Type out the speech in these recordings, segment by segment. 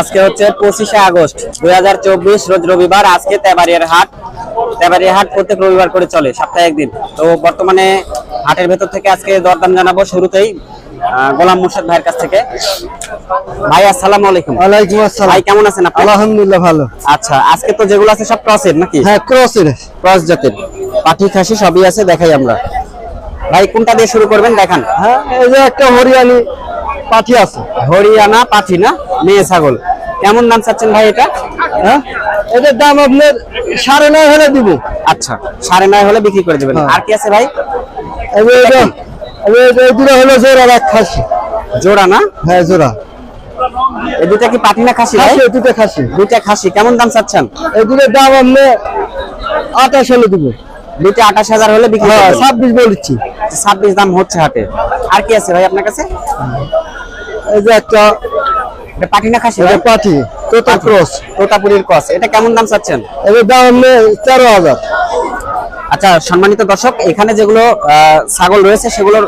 আজকে হচ্ছে পঁচিশে আগস্ট দুই রোজ রবিবার। আজকে তেবাড়িয়ার হাট। তেবাড়িয়া হাট প্রত্যেক রবিবার করে চলে সপ্তাহে একদিন। তো বর্তমানে হাটের ভেতর থেকে আজকে দরদাম জানাব শুরুতেই গোলাম মুর্শিদ ভাইয়ের কাছ থেকে। ভাই আসসালাম আলাইকুম। ওয়ালাইকুম আসসালাম। ভাই কেমন আছেন আপনি? আলহামদুলিল্লাহ ভালো। আচ্ছা আজকে তো যেগুলো আছে সব ক্রসের নাকি? হ্যাঁ ক্রসের। ক্রস জাতের। পাঠি খাসি সবই আছে দেখাই আমরা। ভাই কোনটা দিয়ে শুরু করবেন দেখান। হ্যাঁ এই যে একটা হরিয়ানি পাঠি আছে? হরিয়ানা পাঠি না? মেয়ে ছাগল। কেমন দাম চাচ্ছেন ভাই এটা? হ্যাঁ? এটার দাম আপনার সাড়ে নয় হলে দিব। আচ্ছা সাড়ে নয় হলে বিক্রি করে দেবেন। হ্যাঁ। আর কি আছে ভাই? দুটো হলো জোড়া এক খাসি। জোড়া না? হ্যাঁ জোড়া। এই দুটা কি না খাসি ভাই? খাসি দুটো খাসি। কেমন দাম চাচ্ছেন? এই দুটোর দাম আপনি আঠাশ হলে দিব। দুইটা আঠাশ হাজার হলে বিক্রি সব করবেন। ছাব্বিশ বলছি ছাব্বিশ দাম হচ্ছে হাটে। আর কি আছে ভাই আপনার কাছে? এই যে একটা পাঠি না খাসি পাঠি তোতা ক্রস। তোতাপুরির এটা কেমন দাম চাচ্ছেন? এটার দাম তেরো হাজার। আচ্ছা সম্মানিত দর্শক এখানে যেগুলো ছাগল রয়েছে সেগুলোর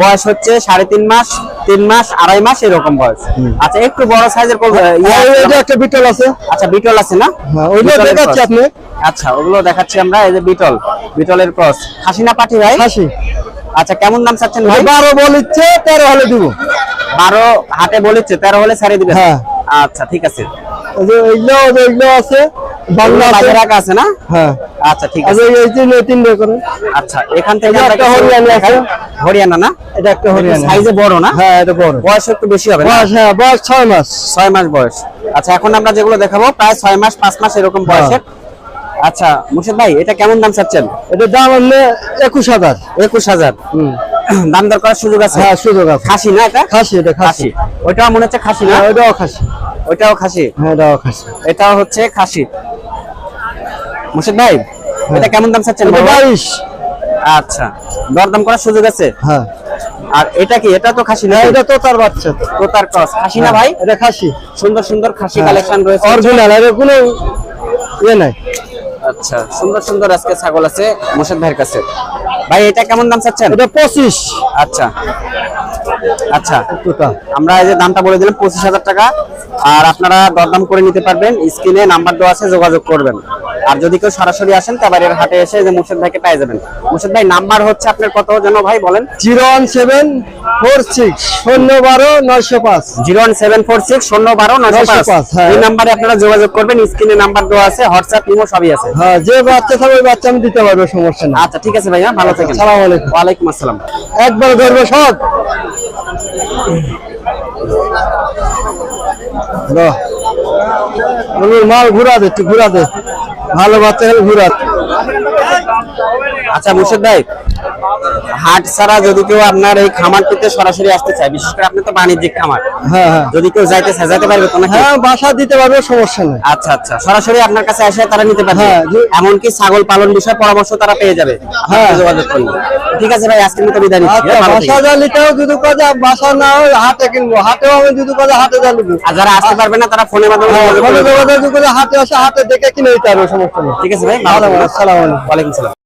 বয়স হচ্ছে সাড়ে তিন মাস তিন মাস আড়াই মাস এরকম বয়স। আচ্ছা একটু বড় সাইজের হ্যাঁ, একটা বিটল আছে। আচ্ছা বিটল আছে না? হ্যাঁ ওইগুলো দেখাচ্ছি আপনি। আচ্ছা ওগুলো দেখাচ্ছি আমরা এই যে বিটল বিটলের ক্রস খাসি না পাঠি ভাই? খাসি। আচ্ছা কেমন দাম চাচ্ছেন ভাই? বারো বল ইচ্ছে তেরো হলে দিব। বারো হাটে বলেছে তেরো হলে ছাড়িয়ে দিবে হ্যাঁ। আচ্ছা ঠিক আছে। এইগুলো এইগুলো আছে বাংলা বাজার রাখা আছে না? হ্যাঁ। আচ্ছা ঠিক আছে। এই- এই তিন তিন করে আচ্ছা এখান থেকে এটা একটা হরিয়ানা আছে। হরিয়ানা না? এটা একটা হরিয়ানা। সাইজে বড় না? হ্যাঁ এটা বড়। বয়স একটু বেশি হবে বয়স হ্যাঁ বয়স ছয় মাস। ছয় মাস বয়স। আচ্ছা এখন আমরা যেগুলো দেখাবো প্রায় ছয় মাস পাঁচ মাস এরকম বয়সের। আচ্ছা মুর্শিদ ভাই এটা কেমন দাম চাচ্ছেন? এটার দাম একুশ হাজার। একুশ হাজার। দাম দর করার সুযোগ আছে? হ্যাঁ সুযোগ আছে। খাসি না এটা? খাসি এটা খাসি। ওইটাও মনে হচ্ছে খাসি না? হ্যাঁ ওটাও খাসি। ওইটাও খাসি? হ্যাঁ এটাও খাসি। এটাও হচ্ছে খাসি। মুর্শিদ ভাই এটা কেমন দাম চাচ্ছেন বাইশ। আচ্ছা দরদাম করার সুযোগ আছে? হ্যাঁ। আর এটা কি? এটা তো খাসি না হ্যাঁ, এটা তো তার বাচ্চা তোতার ক্রস। খাসি না ভাই? এটা খাসি। সুন্দর সুন্দর খাসি হ্যাঁ। কালেকশন রয়েছে। অরিজিনাল এর কোনো ইয়ে নাই। আচ্ছা সুন্দর সুন্দর আজকে ছাগল আছে মুর্শিদ ভাইয়ের কাছে। ভাই এটা কেমন দাম চাচ্ছেন? এটা পঁচিশ। আচ্ছা। আচ্ছা। আমরা এই যে দামটা বলে দিলাম পঁচিশ হাজার টাকা। আর আপনারা দরদাম করে নিতে পারবেন। স্ক্রিনে নাম্বার দেওয়া আছে যোগাযোগ করবেন। আর যদি কেউ সরাসরি আসেন তাবারের হাটে এসে যে মুর্শিদ ভাইকে পেয়ে যাবেন। মুর্শিদ ভাই নাম্বার হচ্ছে আপনার কত যেন ভাই বলেন? Zero one seven four six শূন্য বারো নয়শো পাঁচ। Zero one seven four six শূন্য বারো নয়শো পাঁচ। 905, হ্যাঁ। এই নাম্বারে আপনারা যোগাযোগ করবেন স্ক্রিনে নাম্বার দেওয়া আছে হোয়াটসঅ্যাপ ইমো সবই আছে। হ্যাঁ যে বাচ্চা থাকবে ওই বাচ্চা আমি দিতে পারব সমস্যা না আচ্ছা ঠিক আছে ভাইয়া ভালো থাকেন। আসসালামু আলাইকুম। ওয়ালাইকুম আসসালাম। একবার ধরবে সব। মাল ঘুরা দে তুই ঘুরা দে। ভালো বাচ্চা হলে ঘুরা আচ্ছা মুর্শিদ ভাই হাট ছাড়া যদি কেউ আপনার এই খামারটিতে সরাসরি আসতে চায় বিশেষ করে আপনি তো বাণিজ্যিক খামার হ্যাঁ হ্যাঁ। যদি কেউ যাইতে চায় যাইতে পারবে তো নাকি? হ্যাঁ বাসা দিতে পারবে সমস্যা নেই। আচ্ছা আচ্ছা। সরাসরি আপনার কাছে এসে তারা নিতে পারবে। হ্যাঁ, এমনকি ছাগল পালন বিষয়ে পরামর্শ তারা পেয়ে যাবে। হ্যাঁ। যোগাযোগ করলে ঠিক আছে ভাই আজকের মতো বিদায় নিচ্ছি। আচ্ছা বাসা। যা নিতেও যদি কাজে বাসা না হয় হাটে কিনবো। হাটেও আমি যদি কাজে হাটে যা নিবো। আর যারা আসতে পারবে না তারা ফোনের মাধ্যমে যোগাযোগ করে হাটে আসে হাটে দেখে কিনে নিতে পারবে সমস্যা নেই। ঠিক আছে ভাই ভালো ভালো আসসালামু আলাইকুম। ওয়ালাইকুম সালাম।